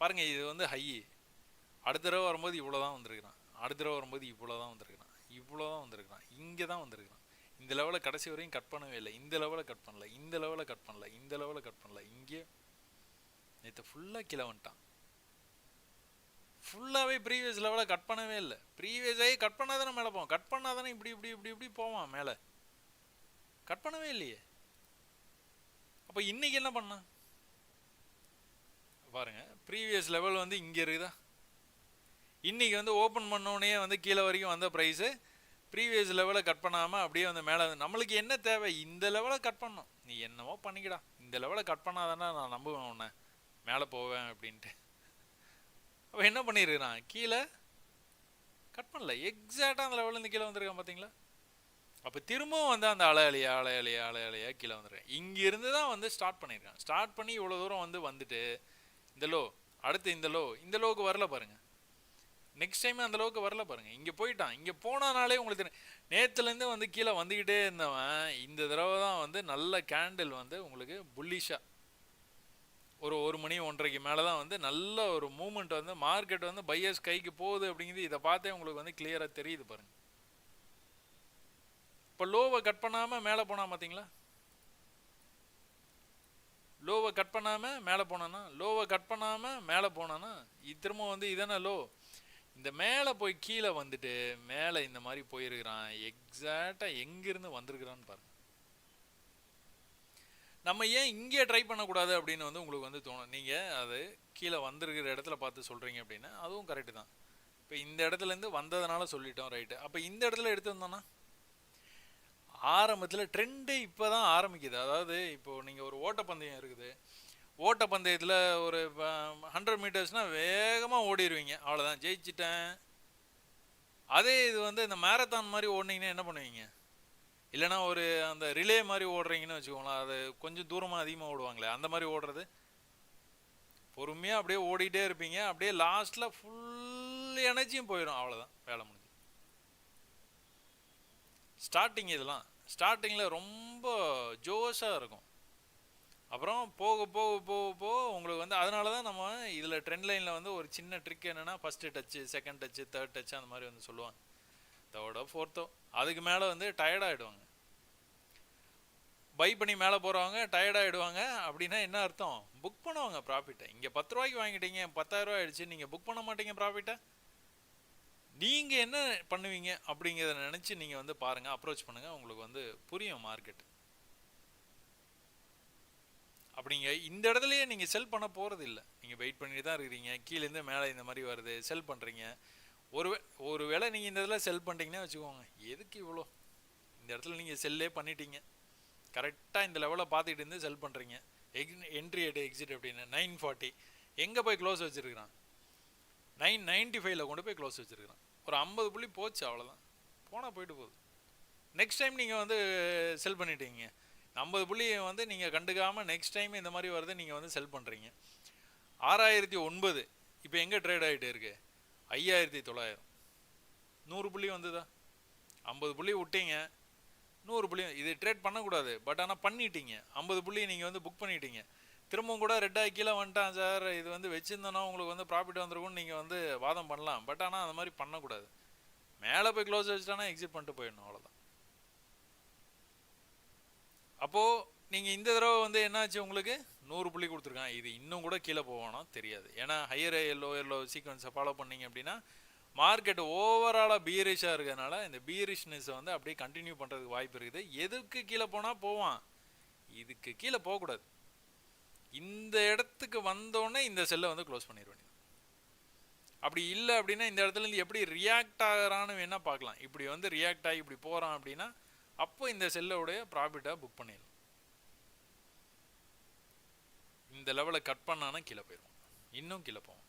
பாருங்கள் இது வந்து ஹை அடுத்த தடவை வரும்போது இவ்வளோ தான் வந்திருக்கிறான். அடுத்த தடவை வரும்போது இவ்வளோ தான் வந்திருக்கிறான். இவ்வளோ தான் வந்திருக்கிறான். இங்கே தான் வந்திருக்கிறான். இந்த லெவலில் கடைசி வரையும் கட் பண்ணவே இல்லை. இந்த லெவலில் கட் பண்ணல. இந்த லெவலில் கட் பண்ணல. இந்த லெவலில் கட் பண்ணல. இங்கே நேற்று ஃபுல்லாக கீழே வந்துட்டான். ஃபுல்லாகவே ப்ரீவியஸ் லெவலில் கட் பண்ணவே இல்லை. ப்ரீவியஸ் கட் பண்ணால் தானே மேலே போவோம் கட் பண்ணாதானே இப்படி இப்படி இப்படி இப்படி போவான் மேலே. கட் பண்ணவே இல்லையே. அப்போ இன்னைக்கு என்ன பண்ணான்? பாருங்க. ப்ரீவியஸ் லெவல் வந்து இங்கே இருக்குதா? இன்னைக்கு வந்து ஓப்பன் பண்ணோடனே வந்து கீழே வரைக்கும் வந்த ப்ரைஸு ப்ரீவியஸ் லெவலை கட் பண்ணாமல் அப்படியே வந்து மேலே நம்மளுக்கு என்ன தேவை? இந்த லெவலை கட் பண்ணணும். நீ என்னவோ பண்ணிக்கடா. இந்த லெவலை கட் பண்ணாதானே நான் நம்புவேன் உன்னை. மேலே போவேன் அப்படின்ட்டு. அப்போ என்ன பண்ணியிருக்கிறான் கீழே கட் பண்ணல. எக்ஸாக்டாக அந்த லெவலேருந்து கீழே வந்திருக்கான் பார்த்தீங்களா அப்போ திரும்பவும் வந்து அந்த அலை அலையா அலை கீழே வந்துருக்கேன். இங்கேருந்து தான் வந்து ஸ்டார்ட் பண்ணியிருக்கான் ஸ்டார்ட் பண்ணி இவ்வளோ தூரம் வந்து வந்துட்டு இந்த லோ அடுத்து இந்த லோ இந்த லோவுக்கு வரல பாருங்க. நெக்ஸ்ட் டைம் அந்த அளவுக்கு வரல பாருங்க. இங்கே போயிட்டான். இங்கே போனனாலே உங்களுக்கு தெரியும் நேற்றுலேருந்து வந்து கீழே வந்துக்கிட்டே இருந்தவன் இந்த தடவை தான் வந்து நல்ல கேண்டில் வந்து உங்களுக்கு புல்லிஷாக ஒரு ஒரு மணி ஒன்றரைக்கு மேலே தான் வந்து நல்ல ஒரு மூமெண்ட் வந்து மார்க்கெட் வந்து பையர்ஸ் கைக்கு போகுது அப்படிங்கிறது இதை பார்த்தே உங்களுக்கு வந்து கிளியராக தெரியுது பாருங்க. இப்போ லோவை கட் பண்ணாமல் மேலே போனா பார்த்தீங்களா? லோவை கட் பண்ணாமல் மேலே போனானா லோவை கட் பண்ணாமல் மேலே போனானா இது திரும்ப வந்து இதானே லோ இந்த மேலே போய் கீழே வந்துட்டு மேலே இந்த மாதிரி போயிருக்கிறான் எக்ஸாக்டாக எங்கேருந்து வந்திருக்கிறான்னு பாருங்க. நம்ம ஏன் இங்கே ட்ரை பண்ணக்கூடாது அப்படின்னு வந்து உங்களுக்கு வந்து தோணும். நீங்கள் அது கீழே வந்திருக்கிற இடத்துல பார்த்து சொல்கிறீங்க அப்படின்னா அதுவும் கரெக்டு தான். இப்போ இந்த இடத்துலேருந்து வந்ததுனால சொல்லிட்டோம் ரைட்டு அப்போ இந்த இடத்துல எடுத்து வந்தோன்னா ஆரம்பத்தில் ட்ரெண்டே இப்போ தான் ஆரம்பிக்குது. அதாவது இப்போது நீங்கள் ஒரு ஓட்டப்பந்தயம் இருக்குது. ஓட்டப்பந்தயத்தில் ஒரு ஹண்ட்ரட் மீட்டர்ஸ்னால் வேகமாக ஓடிடுவீங்க அவ்வளோதான் ஜெயிச்சிட்டேன். அதே இது வந்து இந்த மேரத்தான் மாதிரி ஓடினீங்கன்னா என்ன பண்ணுவீங்க? இல்லைனா ஒரு அந்த ரிலே மாதிரி ஓடுறீங்கன்னு வச்சுக்கோங்களேன். அது கொஞ்சம் தூரமாக அதிகமாக ஓடுவாங்களே. அந்த மாதிரி ஓடுறது? பொறுமையாக அப்படியே ஓடிட்டே இருப்பீங்க. அப்படியே லாஸ்ட்டில் ஃபுல் எனர்ஜியும் போயிடும் அவ்வளோதான் வேலை முடிஞ்சு. ஸ்டார்டிங் இதெல்லாம். ஸ்டார்டிங்கில் ரொம்ப ஜோஷாக இருக்கும். அப்புறம் போக போக போக போக உங்களுக்கு வந்து அதனால தான் நம்ம இதில் ட்ரெண்ட் லைனில் வந்து ஒரு சின்ன ட்ரிக் என்னென்னா first touch second touch third touch அந்த மாதிரி வந்து சொல்லுவாங்க. தேர்டோ ஃபோர்த்தோ அதுக்கு மேலே வந்து டயர்டாகிடுவாங்க பை பண்ணி மேலே போகிறவங்க டயர்டாகிடுவாங்க அப்படின்னா என்ன அர்த்தம்? புக் பண்ணுவாங்க ப்ராஃபிட்டை இங்கே பத்து ரூபாய்க்கு வாங்கிட்டீங்க பத்தாயிரரூவா ஆயிடுச்சு நீங்கள் புக் பண்ண மாட்டீங்க ப்ராஃபிட்டை நீங்கள் என்ன பண்ணுவீங்க அப்படிங்கிறத நினச்சி நீங்கள் வந்து பாருங்கள் அப்ரோச் பண்ணுங்கள் உங்களுக்கு வந்து புரியும் மார்க்கெட் அப்படிங்க இந்த இடத்துலையே நீங்கள் செல் பண்ண போகிறது இல்லை. நீங்கள் வெயிட் பண்ணிட்டு தான் இருக்கிறீங்க. கீழேருந்து மேலே இந்த மாதிரி வருது செல் பண்ணுறீங்க ஒரு ஒரு வேளை நீங்கள் இந்த இதில் செல் பண்ணிட்டீங்கன்னா வச்சுக்கோங்க எதுக்கு இவ்வளோ இந்த இடத்துல நீங்கள் செல்லே பண்ணிட்டீங்க. கரெக்டாக இந்த லெவலில் பார்த்துக்கிட்டு இருந்து செல் பண்ணுறீங்க எக் என்ட்ரி எட்டு எக்ஸிட் அப்படின்னு நைன் ஃபார்ட்டி எங்கே போய் க்ளோஸ் வச்சுருக்கிறான்? நைன் நைன்ட்டி ஃபைவ்ல கொண்டு போய் க்ளோஸ் வச்சுருக்கிறேன். ஒரு ஐம்பது புள்ளி போச்சு அவ்வளோதான் போனால் போயிட்டு போகுது. நெக்ஸ்ட் டைம் நீங்கள் வந்து செல் பண்ணிட்டீங்க. ஐம்பது புள்ளி வந்து நீங்கள் கண்டுக்காமல் நெக்ஸ்ட் டைம் இந்த மாதிரி வரதை நீங்கள் வந்து செல் பண்ணுறீங்க ஆறாயிரத்தி ஒன்பது இப்போ எங்கே ட்ரேட் ஆகிட்டு இருக்கு? ஐயாயிரத்தி தொள்ளாயிரம். நூறு புள்ளி வந்துதா? ஐம்பது புள்ளி விட்டீங்க. நூறு புள்ளி இது ட்ரேட் பண்ணக்கூடாது. பட் ஆனால் பண்ணிட்டீங்க. ஐம்பது புள்ளி நீங்கள் வந்து புக் பண்ணிட்டீங்க. திரும்பவும் கூட ரெட்டாக கீழே வந்துட்டான் சார். இது வந்து வச்சுருந்தோன்னா உங்களுக்கு வந்து ப்ராஃபிட் வந்திருக்கும்னு நீங்கள் வந்து வாதம் பண்ணலாம். பட் ஆனால் அந்த மாதிரி பண்ணக்கூடாது. மேலே போய் க்ளோஸ் வச்சுட்டானா எக்ஸிட் பண்ணிட்டு போயிடணும் அவ்வளோதான் அப்போது நீங்கள் இந்த தடவை வந்து என்னாச்சு உங்களுக்கு? நூறு புள்ளி கொடுத்துருக்கான். இது இன்னும் கூட கீழே போவானோ தெரியாது. ஏன்னா ஹையர் எல்லோ எல்லோ சீக்வன்ஸை ஃபாலோ பண்ணீங்க அப்படின்னா மார்க்கெட் ஓவராலாக பீரிஷாக இருக்கிறதுனால இந்த பீரிஷ்னஸை வந்து அப்படியே கண்டினியூ பண்ணுறதுக்கு வாய்ப்பு இருக்குது. எதுக்கு கீழே போனால் போவான்? இதுக்கு கீழே போகக்கூடாது. இந்த இடத்துக்கு வந்தோடனே இந்த செல்லை வந்து க்ளோஸ் பண்ணிடுவேன் அப்படி இல்லை அப்படின்னா இந்த இடத்துல இருந்து எப்படி ரியாக்ட் ஆகிறான்னு வேணால் பார்க்கலாம். இப்படி வந்து ரியாக்ட் ஆகி இப்படி போகிறான் அப்படின்னா அப்போ இந்த செல்லோடைய ப்ராஃபிட்டாக புக் பண்ணிடலாம். இந்த லெவலை கட் பண்ணானா கீழே போயிடும் இன்னும் கீழே போவோம்